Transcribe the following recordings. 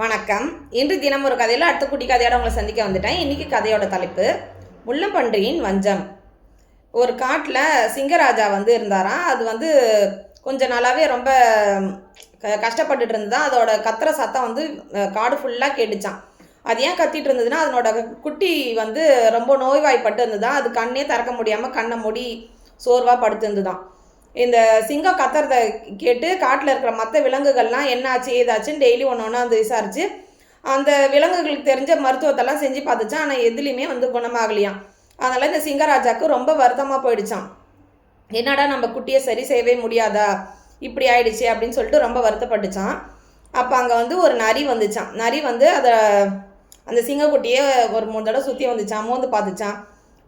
வணக்கம். இன்று தினம் ஒரு கதையில் அடுத்த குட்டி கதையோட உங்களை சந்திக்க வந்துட்டேன். இன்றைக்கி கதையோட தலைப்பு முள்ளம்பன்றியின் வஞ்சம். ஒரு காட்டில் சிங்கராஜா வந்து இருந்தாராம். அது வந்து கொஞ்ச நாளாகவே ரொம்ப க கஷ்டப்பட்டுட்டு இருந்ததா அதோட கத்துற சத்தம் வந்து காடு ஃபுல்லாக கேட்டுச்சான் அது ஏன் கத்திட்டு இருந்ததுன்னா அதனோட குட்டி வந்து ரொம்ப நோய்வாய்ப்பட்டு இருந்ததா அது கண்ணே திறக்க முடியாமல் கண்ணை மூடி சோர்வாக படுத்து இருந்துதான் இந்த சிங்கம் கத்துறத கேட்டு காட்டில் இருக்கிற மற்ற விலங்குகள்லாம் என்னாச்சு ஏதாச்சுன்னு டெய்லி ஒன்று ஒன்று வந்து விசாரிச்சு அந்த விலங்குகளுக்கு தெரிஞ்ச மருத்துவத்தெல்லாம் செஞ்சு பார்த்துச்சான் ஆனால் எதுலேயுமே வந்து குணமாகலையாம். அதனால் இந்த சிங்கராஜாவுக்கு ரொம்ப வருத்தமாக போயிடுச்சான் என்னடா நம்ம குட்டியை சரி செய்யவே முடியாதா? இப்படி ஆயிடுச்சு அப்படின்னு சொல்லிட்டு ரொம்ப வருத்தப்பட்டுச்சான் அப்போ அங்கே வந்து ஒரு நரி வந்துச்சான் நரி வந்து அதை அந்த சிங்கக்குட்டியே ஒரு மூணு தடவை சுற்றி வந்துச்சான் மோந்து பார்த்துச்சான்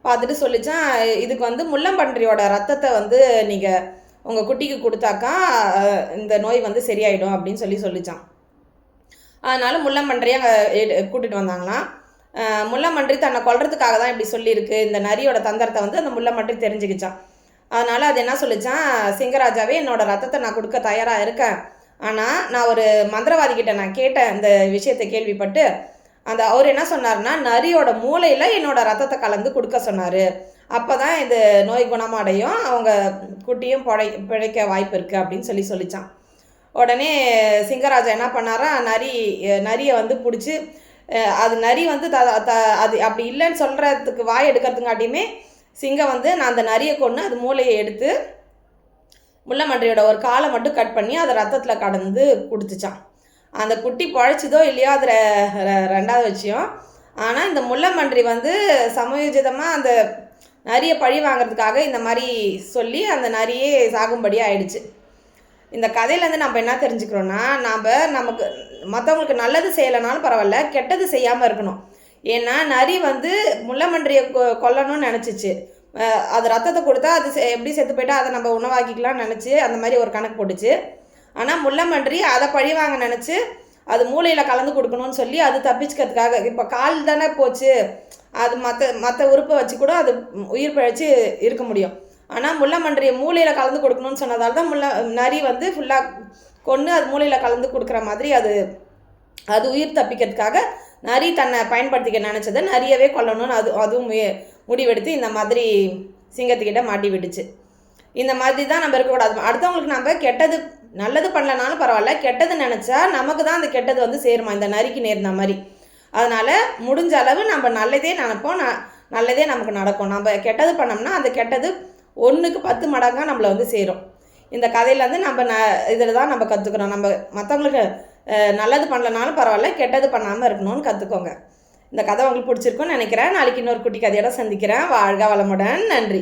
பார்த்துட்டு சொல்லிச்சான் இதுக்கு வந்து முள்ளம்பன்றியோட ரத்தத்தை வந்து நீங்கள் உங்கள் குட்டிக்கு கொடுத்தாக்கா இந்த நோய் வந்து சரியாயிடும் அப்படின்னு சொல்லி சொல்லிச்சான். அதனால முள்ளம்பன்றியை அங்கே கூட்டிகிட்டு வந்தாங்களாம் அஹ், முள்ளம்பன்றி தன்னை கொல்றதுக்காக தான் இப்படி சொல்லியிருக்கு. இந்த நரியோட தந்திரத்தை வந்து அந்த முள்ளம்பன்றி தெரிஞ்சுக்கிச்சான். அதனால் அது என்ன சொல்லிச்சான் சிங்கராஜாவே என்னோட ரத்தத்தை நான் கொடுக்க தயாராக இருக்கேன். ஆனால் நான் ஒரு மந்திரவாதி கிட்ட நான் கேட்டேன் இந்த விஷயத்தை கேள்விப்பட்டு. அந்த அவர் என்ன சொன்னார்னா நரியோட மூளையில் என்னோட ரத்தத்தை கலந்து கொடுக்க சொன்னார். அப்போ தான் இது நோய் குணமடையும். அவங்க குட்டியும் பிழை பிழைக்க வாய்ப்பு இருக்குது அப்படின்னு சொல்லி சொல்லிச்சான். உடனே சிங்கராஜா என்ன பண்ணாரா நரி நரியை வந்து பிடிச்சி அது நரி வந்து த த அது அப்படி இல்லைன்னு சொல்கிறதுக்கு வாய் எடுக்கிறதுங்காட்டியுமே சிங்கம் வந்து நான் அந்த நரியை கொண்டு அது மூளையை எடுத்து முள்ளமன்றியோட ஒரு காலை மட்டும் கட் பண்ணி அதை ரத்தத்தில் கடந்து கொடுத்துச்சான் அந்த குட்டி பழைச்சதோ இல்லையோ அது ரெண்டாவது விஷயம். ஆனால் இந்த முள்ளமன்றி வந்து சமயோஜிதமாக அந்த நரியை பழி வாங்கிறதுக்காக இந்த மாதிரி சொல்லி அந்த நரியே சாகும்படி ஆயிடுச்சு. இந்த கதையிலேருந்து நம்ம என்ன தெரிஞ்சுக்கிறோன்னா நாம் நமக்கு மற்றவங்களுக்கு நல்லது செய்யலைனாலும் பரவாயில்ல கெட்டது செய்யாமல் இருக்கணும். ஏன்னா நரி வந்து முள்ளமன்றியை கொ- கொல்லணும்னு நினச்சிச்சு. அது ரத்தத்தை கொடுத்தா அது செ- எப்படி செத்து போயிட்டா அதை நம்ம உணவாக்கிக்கலாம்னு நினச்சி அந்த மாதிரி ஒரு கணக்கு போட்டுச்சு. ஆனால் முள்ளமன்றி அதை பழி வாங்க நினச்சி அது மூளையில் கலந்து கொடுக்கணும்னு சொல்லி அது தப்பிச்சுக்கிறதுக்காக இப்போ கால் தானே போச்சு. அது மற்ற மற்ற உறுப்பை வச்சு கூட அது உயிர் பிழைச்சி இருக்க முடியும். ஆனால் முள்ளமன்றியை மூளையில் கலந்து கொடுக்கணும்னு சொன்னதால் தான் முள்ள நரி வந்து ஃபுல்லாக கொன்று அது மூளையில் கலந்து கொடுக்குற மாதிரி அது அது உயிர் தப்பிக்கிறதுக்காக நரி தன்னை பயன்படுத்திக்க நினச்சதை நரியவே கொல்லணும்னு அது அதுவும் முடிவெடுத்து இந்த மாதிரி சிங்கத்துக்கிட்ட மாட்டி விட்டுச்சு. இந்த மாதிரி தான் நம்ம இருக்கக்கூடாது. அடுத்தவங்களுக்கு நம்ம கெட்டது நல்லது பண்ணலனாலும் பரவாயில்ல. கெட்டது நினச்சா நமக்கு தான் அந்த கெட்டது வந்து சேருமா? இந்த நரிக்கு நேர்ந்த மாதிரி. அதனால் முடிஞ்ச அளவு நம்ம நல்லதே நினைப்போம். ந நல்லதே நமக்கு நடக்கும். நம்ம கெட்டது பண்ணோம்னா அந்த கெட்டது ஒன்றுக்கு பத்து மடங்காக நம்மளை வந்து சேரும். இந்த கதையிலேருந்து நம்ம ந இதில் தான் நம்ம கற்றுக்குறோம் நம்ம மற்றவங்களுக்கு நல்லது பண்ணலனாலும் பரவாயில்ல கெட்டது பண்ணாமல் இருக்கணும்னு கற்றுக்கோங்க இந்த கதை உங்களுக்கு பிடிச்சிருக்கும்னு நினைக்கிறேன். நாளைக்கு இன்னொரு குட்டி கதையோட சந்திக்கிறேன். வாழ்க வளமுடன். நன்றி.